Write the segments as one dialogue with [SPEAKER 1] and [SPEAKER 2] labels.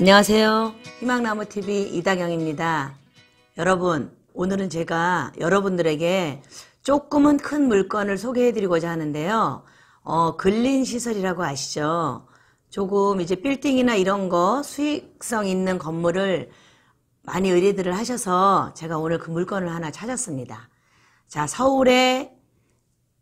[SPEAKER 1] 안녕하세요. 희망나무TV 이다경입니다. 여러분, 오늘은 제가 여러분들에게 조금은 큰 물건을 소개해드리고자 하는데요. 어, 근린시설이라고 아시죠? 조금 이제 빌딩이나 이런 거 수익성 있는 건물을 많이 의뢰들을 하셔서 제가 오늘 그 물건을 하나 찾았습니다. 자, 서울에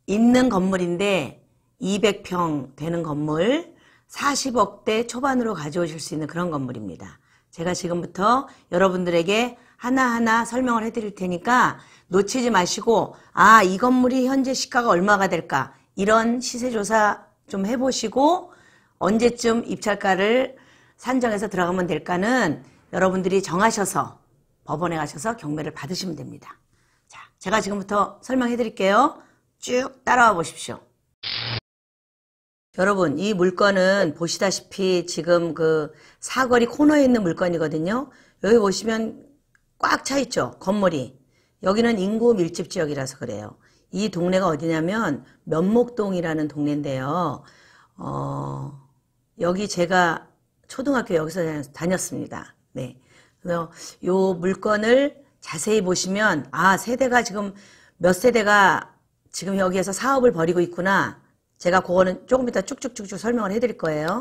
[SPEAKER 1] 있는 건물인데 200평 되는 건물 40억대 초반으로 가져오실 수 있는 그런 건물입니다. 제가 지금부터 여러분들에게 하나하나 설명을 해드릴 테니까 놓치지 마시고 아 이 건물이 현재 시가가 얼마가 될까 이런 시세조사 좀 해보시고 언제쯤 입찰가를 산정해서 들어가면 될까는 여러분들이 정하셔서 법원에 가셔서 경매를 받으시면 됩니다. 자, 제가 지금부터 설명해 드릴게요. 쭉 따라와 보십시오. 여러분 이 물건은 보시다시피 지금 그 사거리 코너에 있는 물건이거든요. 여기 보시면 꽉 차 있죠. 건물이. 여기는 인구 밀집 지역이라서 그래요. 이 동네가 어디냐면 면목동이라는 동네인데요. 어, 여기 제가 초등학교 여기서 다녔습니다. 네. 그래서 요 물건을 자세히 보시면 아 세대가 지금 몇 세대가 지금 여기에서 사업을 벌이고 있구나. 제가 그거는 조금 이따 쭉쭉쭉쭉 설명을 해드릴 거예요.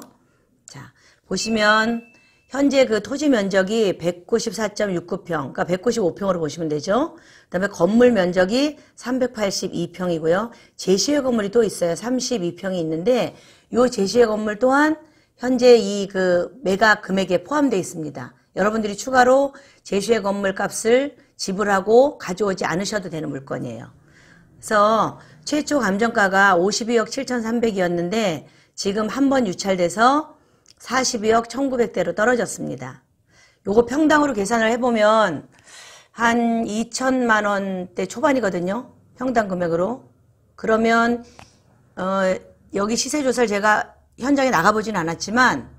[SPEAKER 1] 자, 보시면 현재 그 토지 면적이 194.69평, 그러니까 195평으로 보시면 되죠. 그 다음에 건물 면적이 382평이고요. 제시의 건물이 또 있어요. 32평이 있는데 이 제시의 건물 또한 현재 이 그 매각 금액에 포함되어 있습니다. 여러분들이 추가로 제시의 건물 값을 지불하고 가져오지 않으셔도 되는 물건이에요. 그래서 최초 감정가가 52억 7,300이었는데 지금 한 번 유찰돼서 42억 1,900대로 떨어졌습니다. 요거 평당으로 계산을 해보면 한 2천만 원대 초반이거든요. 평당 금액으로. 그러면 어, 여기 시세 조사를 제가 현장에 나가보진 않았지만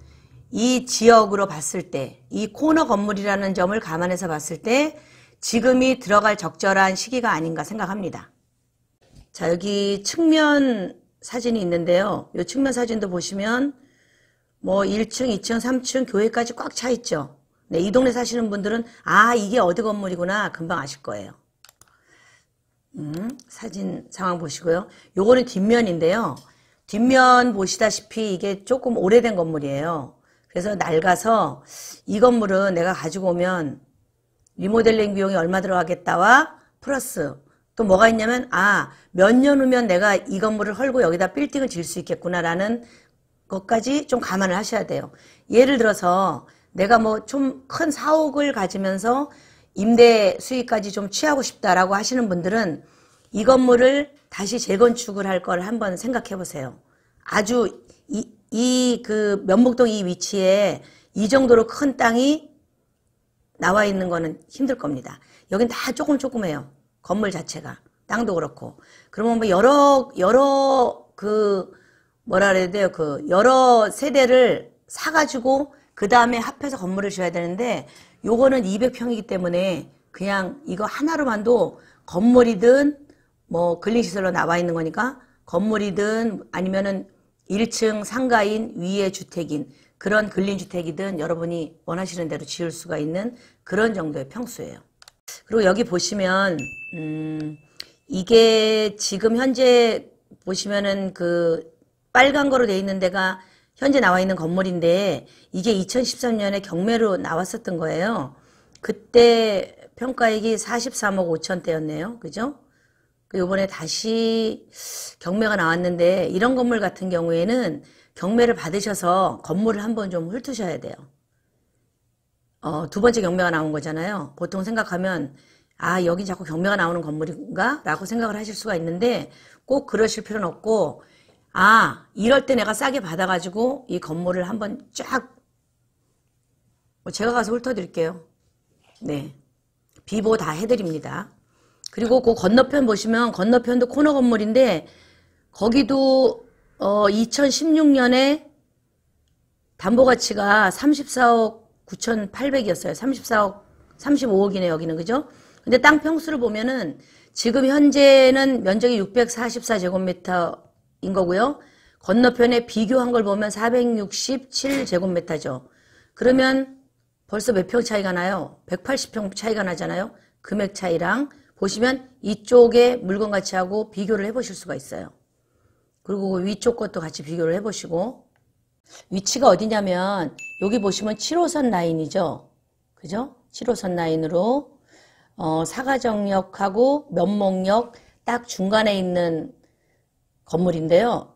[SPEAKER 1] 이 지역으로 봤을 때 이 코너 건물이라는 점을 감안해서 봤을 때 지금이 들어갈 적절한 시기가 아닌가 생각합니다. 자, 여기 측면 사진이 있는데요. 이 측면 사진도 보시면 뭐 1층, 2층, 3층 교회까지 꽉 차 있죠. 네, 이 동네 사시는 분들은 아, 이게 어디 건물이구나 금방 아실 거예요. 음, 사진 상황 보시고요. 요거는 뒷면인데요. 뒷면 보시다시피 이게 조금 오래된 건물이에요. 그래서 낡아서 이 건물은 내가 가지고 오면 리모델링 비용이 얼마 들어가겠다와 플러스 또 뭐가 있냐면 아 몇 년 후면 내가 이 건물을 헐고 여기다 빌딩을 지을 수 있겠구나라는 것까지 좀 감안을 하셔야 돼요. 예를 들어서 내가 뭐 좀 큰 사옥을 가지면서 임대 수익까지 좀 취하고 싶다라고 하시는 분들은 이 건물을 다시 재건축을 할 걸 한번 생각해 보세요. 아주 이그 면목동 이 위치에 이 정도로 큰 땅이 나와 있는 거는 힘들 겁니다. 여긴 다 조금 조금해요. 건물 자체가. 땅도 그렇고. 그러면 뭐 여러 여러 그 뭐라 그래야 돼요? 그 여러 세대를 사가지고 그 다음에 합해서 건물을 지어야 되는데 요거는 200평이기 때문에 그냥 이거 하나로만도 건물이든 뭐 근린시설로 나와 있는 거니까 건물이든 아니면은 1층 상가인 위에 주택인 그런 근린주택이든 여러분이 원하시는 대로 지을 수가 있는 그런 정도의 평수예요. 그리고 여기 보시면 음 이게 지금 현재 보시면은 그 빨간 거로 돼 있는 데가 현재 나와 있는 건물인데 이게 2013년에 경매로 나왔었던 거예요. 그때 평가액이 43억 5천대였네요. 그죠? 그 요번에 다시 경매가 나왔는데 이런 건물 같은 경우에는 경매를 받으셔서 건물을 한번 좀 훑으셔야 돼요. 어, 두 번째 경매가 나온 거잖아요. 보통 생각하면 아 여기 자꾸 경매가 나오는 건물인가? 라고 생각을 하실 수가 있는데 꼭 그러실 필요는 없고 아 이럴 때 내가 싸게 받아가지고 이 건물을 한번 쫙뭐 제가 가서 훑어드릴게요. 네. 비보 다 해드립니다. 그리고 그 건너편 보시면 건너편도 코너 건물인데 거기도 어 2016년에 담보 가치가 34억 9,800이었어요. 34억 35억이네 여기는 그죠? 근데 땅 평수를 보면은 지금 현재는 면적이 644제곱미터인 거고요. 건너편에 비교한 걸 보면 467제곱미터죠. 그러면 벌써 몇 평 차이가 나요? 180평 차이가 나잖아요. 금액 차이랑 보시면 이쪽에 물건 가치하고 비교를 해보실 수가 있어요. 그리고 그 위쪽 것도 같이 비교를 해보시고 위치가 어디냐면 여기 보시면 7호선 라인이죠. 그죠? 7호선 라인으로 어, 사가정역하고 면목역 딱 중간에 있는 건물인데요.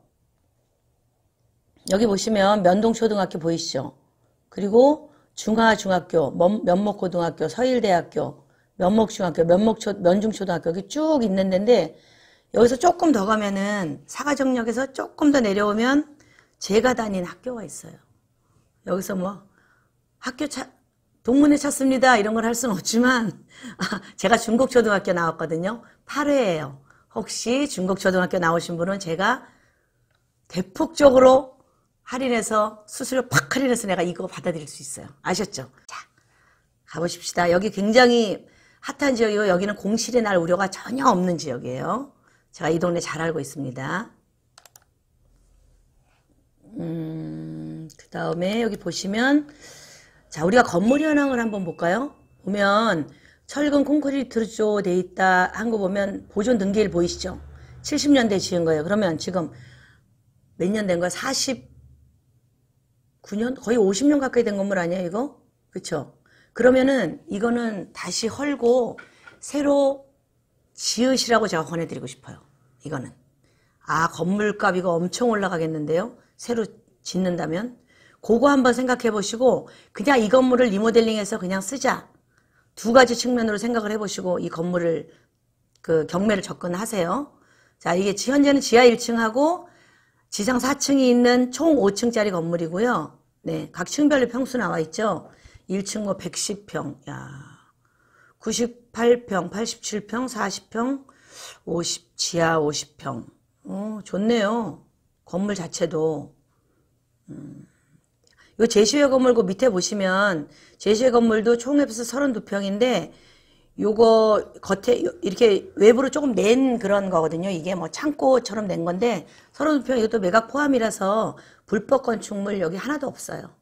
[SPEAKER 1] 여기 보시면 면동초등학교 보이시죠? 그리고 중하중학교, 면목고등학교, 서일대학교, 면목중학교, 면목초, 면중초등학교 여기 쭉 있는 데인데 여기서 조금 더 가면은 사가정역에서 조금 더 내려오면 제가 다닌 학교가 있어요. 여기서 뭐 학교 차, 동문회 찾습니다 이런 걸 할 수는 없지만 제가 중국초등학교 나왔거든요. 8회예요. 혹시 중국초등학교 나오신 분은 제가 대폭적으로 할인해서 수수료 팍 할인해서 내가 이거 받아들일 수 있어요. 아셨죠? 자 가보십시다. 여기 굉장히 핫한 지역이고 여기는 공실이 날 우려가 전혀 없는 지역이에요. 제가 이 동네 잘 알고 있습니다. 음, 그 다음에 여기 보시면 자 우리가 건물 현황을 한번 볼까요? 보면 철근 콘크리트로 돼 있다 한 거 보면 보존 등기일 보이시죠? 70년대 지은 거예요. 그러면 지금 몇 년 된 거야? 49년? 거의 50년 가까이 된 건물 아니에요 이거? 그쵸? 그러면은 이거는 다시 헐고 새로 지으시라고 제가 권해드리고 싶어요. 이거는. 아 건물값 이거 엄청 올라가겠는데요. 새로 짓는다면. 그거 한번 생각해 보시고 그냥 이 건물을 리모델링해서 그냥 쓰자. 두 가지 측면으로 생각을 해보시고 이 건물을 그 경매를 접근하세요. 자 이게 현재는 지하 1층하고 지상 4층이 있는 총 5층짜리 건물이고요. 네, 각 층별로 평수 나와 있죠. 1층 뭐 110평, 야, 98평, 87평, 40평, 50, 지하 50평. 어, 좋네요. 건물 자체도. 음. 요 제시회 건물 그 밑에 보시면 제시회 건물도 총 합해서 32평인데 요거 겉에 이렇게 외부로 조금 낸 그런 거거든요. 이게 뭐 창고처럼 낸 건데 32평 이것도 매각 포함이라서 불법 건축물 여기 하나도 없어요.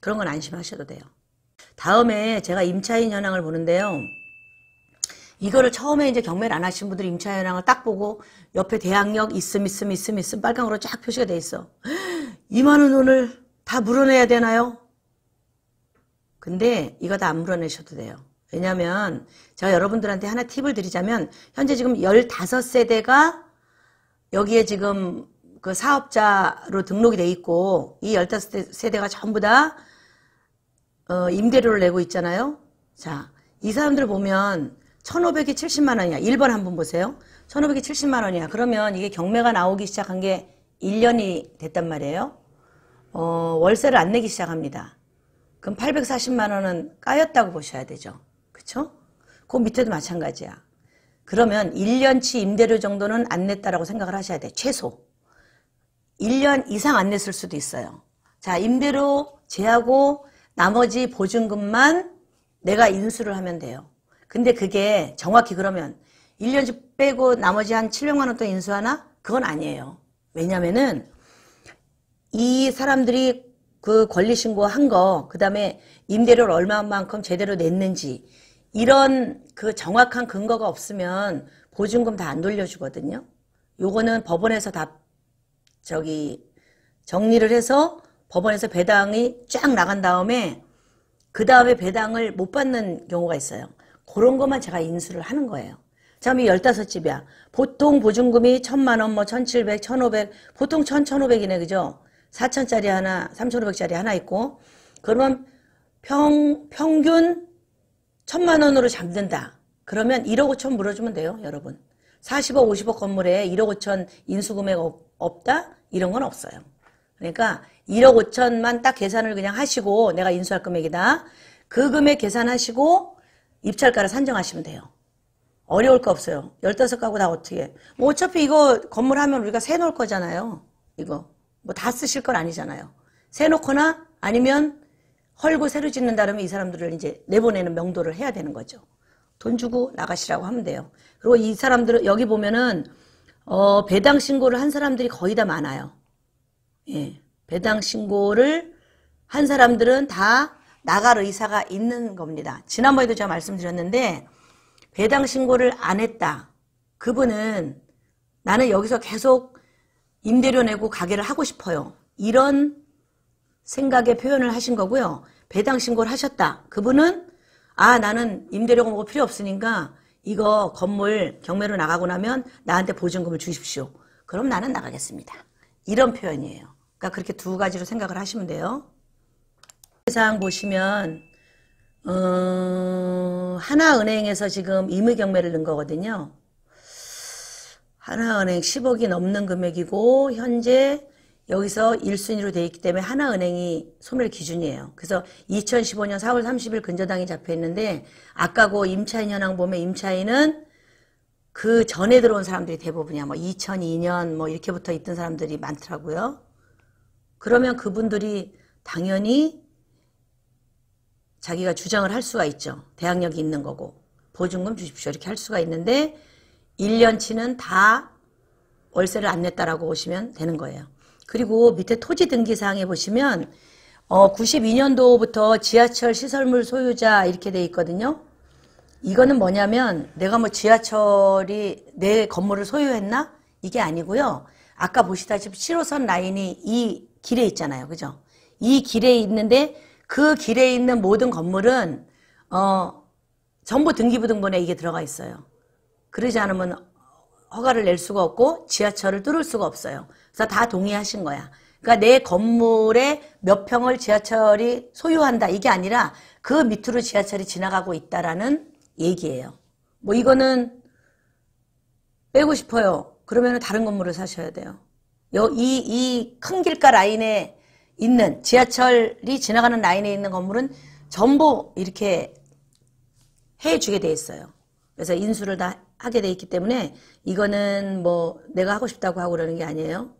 [SPEAKER 1] 그런 건 안심하셔도 돼요. 다음에 제가 임차인 현황을 보는데요. 이거를 처음에 이제 경매를 안 하신 분들이 임차인 현황을 딱 보고 옆에 대학력 있음 있음 있음 있음 빨강으로 쫙 표시가 돼 있어. 2만원 오늘 다 물어내야 되나요? 근데 이거 다 안 물어내셔도 돼요. 왜냐면 제가 여러분들한테 하나 팁을 드리자면 현재 지금 15세대가 여기에 지금 그 사업자로 등록이 돼 있고 이 15세대가 전부 다 어, 임대료를 내고 있잖아요. 자, 이 사람들 보면 1,500이 70만 원이야. 1번 한번 보세요. 1,500이 70만 원이야. 그러면 이게 경매가 나오기 시작한 게 1년이 됐단 말이에요. 어, 월세를 안 내기 시작합니다. 그럼 840만 원은 까였다고 보셔야 되죠. 그쵸? 그 밑에도 마찬가지야. 그러면 1년치 임대료 정도는 안 냈다라고 생각을 하셔야 돼. 최소. 1년 이상 안 냈을 수도 있어요. 자, 임대료 제하고 나머지 보증금만 내가 인수를 하면 돼요. 근데 그게 정확히 그러면 1년치 빼고 나머지 한 700만 원 또 인수하나? 그건 아니에요. 왜냐면은 이 사람들이 그 권리 신고한 거, 그 다음에 임대료를 얼마만큼 제대로 냈는지 이런 그 정확한 근거가 없으면 보증금 다 안 돌려주거든요. 요거는 법원에서 다 저기 정리를 해서 법원에서 배당이 쫙 나간 다음에 그 다음에 배당을 못 받는 경우가 있어요. 그런 것만 제가 인수를 하는 거예요. 자, 이 15집이야. 보통 보증금이 1000만 원, 뭐 1700, 1500, 보통 1000, 1500이네, 그죠? 4천짜리 하나, 3,500짜리 하나 있고, 그러면 평, 평균 1000만 원으로 잡는다. 그러면 1억 5천 물어주면 돼요, 여러분. 40억, 50억 건물에 1억 5천 인수금액 없다? 이런 건 없어요. 그러니까 1억 5천만 딱 계산을 그냥 하시고 내가 인수할 금액이다. 그 금액 계산하시고 입찰가를 산정하시면 돼요. 어려울 거 없어요. 15가구 다 어떻게. 뭐 어차피 이거 건물 하면 우리가 세 놓을 거잖아요. 이거. 뭐 다 쓰실 건 아니잖아요. 세 놓거나 아니면 헐고 새로 짓는다 그러면 이 사람들을 이제 내보내는 명도를 해야 되는 거죠. 돈 주고 나가시라고 하면 돼요. 그리고 이 사람들은 여기 보면은 어, 배당 신고를 한 사람들이 거의 다 많아요. 예. 배당 신고를 한 사람들은 다 나갈 의사가 있는 겁니다. 지난번에도 제가 말씀드렸는데 배당 신고를 안 했다. 그분은 나는 여기서 계속 임대료 내고 가게를 하고 싶어요. 이런 생각의 표현을 하신 거고요. 배당 신고를 하셨다. 그분은 아 나는 임대료가 뭐 필요 없으니까 이거 건물 경매로 나가고 나면 나한테 보증금을 주십시오. 그럼 나는 나가겠습니다. 이런 표현이에요. 그러니까 그렇게 두 가지로 생각을 하시면 돼요. 사항 보시면 어, 하나은행에서 지금 임의경매를 넣은 거거든요. 하나은행 10억이 넘는 금액이고 현재 여기서 1순위로 돼 있기 때문에 하나은행이 소멸 기준이에요. 그래서 2015년 4월 30일 근저당이 잡혀 있는데 아까 그 임차인 현황 보면 임차인은 그 전에 들어온 사람들이 대부분이야. 뭐 2002년 뭐 이렇게부터 있던 사람들이 많더라고요. 그러면 그분들이 당연히 자기가 주장을 할 수가 있죠. 대항력이 있는 거고 보증금 주십시오 이렇게 할 수가 있는데 1년치는 다 월세를 안 냈다라고 보시면 되는 거예요. 그리고 밑에 토지 등기사항에 보시면 어 92년도부터 지하철 시설물 소유자 이렇게 돼 있거든요. 이거는 뭐냐면 내가 뭐 지하철이 내 건물을 소유했나? 이게 아니고요. 아까 보시다시피 7호선 라인이 이 길에 있잖아요. 그죠? 이 길에 있는데 그 길에 있는 모든 건물은 어 전부 등기부등본에 이게 들어가 있어요. 그러지 않으면 허가를 낼 수가 없고 지하철을 뚫을 수가 없어요. 그래서 다 동의하신 거야. 그러니까 내 건물에 몇 평을 지하철이 소유한다 이게 아니라 그 밑으로 지하철이 지나가고 있다라는 얘기예요. 뭐 이거는 빼고 싶어요. 그러면 다른 건물을 사셔야 돼요. 이 이 큰 길가 라인에 있는 지하철이 지나가는 라인에 있는 건물은 전부 이렇게 해주게 돼 있어요. 그래서 인수를 다 하게 돼 있기 때문에 이거는 뭐 내가 하고 싶다고 하고 그러는 게 아니에요.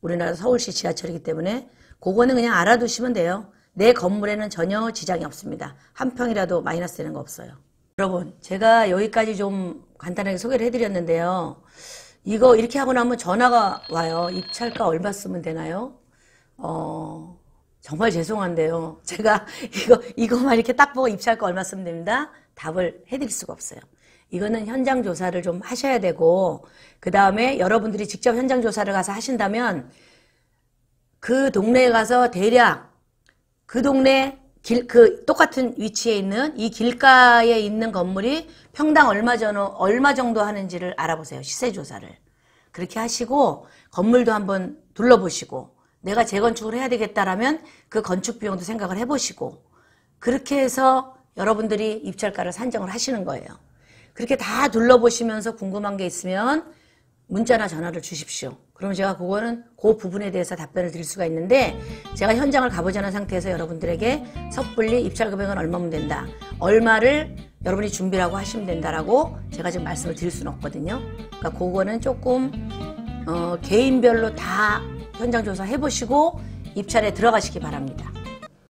[SPEAKER 1] 우리나라 서울시 지하철이기 때문에 그거는 그냥 알아두시면 돼요. 내 건물에는 전혀 지장이 없습니다. 한 평이라도 마이너스 되는 거 없어요. 여러분 제가 여기까지 좀 간단하게 소개를 해드렸는데요. 이거 이렇게 하고 나면 전화가 와요. 입찰가 얼마 쓰면 되나요? 어, 정말 죄송한데요. 제가 이거, 이거만 이렇게 딱 보고 입찰가 얼마 쓰면 됩니다. 답을 해드릴 수가 없어요. 이거는 현장 조사를 좀 하셔야 되고, 그 다음에 여러분들이 직접 현장 조사를 가서 하신다면, 그 동네에 가서 대략 그 동네 길, 그 똑같은 위치에 있는 이 길가에 있는 건물이 평당 얼마 전 얼마 정도 하는지를 알아보세요. 시세 조사를. 그렇게 하시고 건물도 한번 둘러보시고 내가 재건축을 해야 되겠다라면 그 건축 비용도 생각을 해보시고 그렇게 해서 여러분들이 입찰가를 산정을 하시는 거예요. 그렇게 다 둘러보시면서 궁금한 게 있으면 문자나 전화를 주십시오. 그럼 제가 그거는 그 부분에 대해서 답변을 드릴 수가 있는데 제가 현장을 가보지 않은 상태에서 여러분들에게 섣불리 입찰 금액은 얼마면 된다. 얼마를 여러분이 준비라고 하시면 된다라고 제가 지금 말씀을 드릴 수는 없거든요. 그러니까 그거는 조금 어, 개인별로 다 현장 조사 해보시고 입찰에 들어가시기 바랍니다.